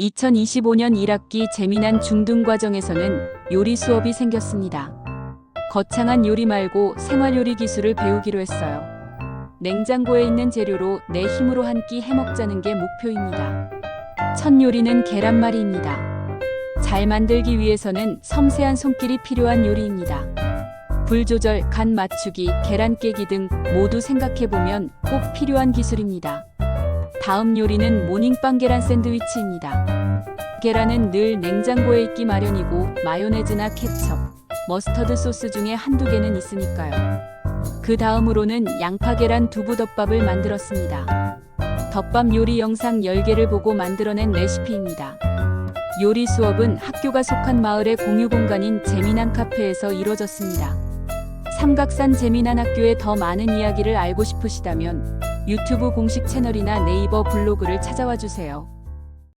2025년 1학기 재미난 중등 과정에서는 요리 수업이 생겼습니다. 거창한 요리 말고 생활 요리 기술을 배우기로 했어요. 냉장고에 있는 재료로 내 힘으로 한 끼 해먹자는 게 목표입니다. 첫 요리는 계란말이입니다. 잘 만들기 위해서는 섬세한 손길이 필요한 요리입니다. 불 조절, 간 맞추기, 계란 깨기 등 모두 생각해보면 꼭 필요한 기술입니다. 다음 요리는 모닝빵 계란 샌드위치입니다. 계란은 늘 냉장고에 있기 마련이고 마요네즈나 케첩, 머스터드 소스 중에 한두 개는 있으니까요. 그 다음으로는 양파 계란 두부 덮밥을 만들었습니다. 덮밥 요리 영상 10개를 보고 만들어낸 레시피입니다. 요리 수업은 학교가 속한 마을의 공유 공간인 재미난 카페에서 이루어졌습니다. 삼각산 재미난 학교의 더 많은 이야기를 알고 싶으시다면 유튜브 공식 채널이나 네이버 블로그를 찾아와 주세요.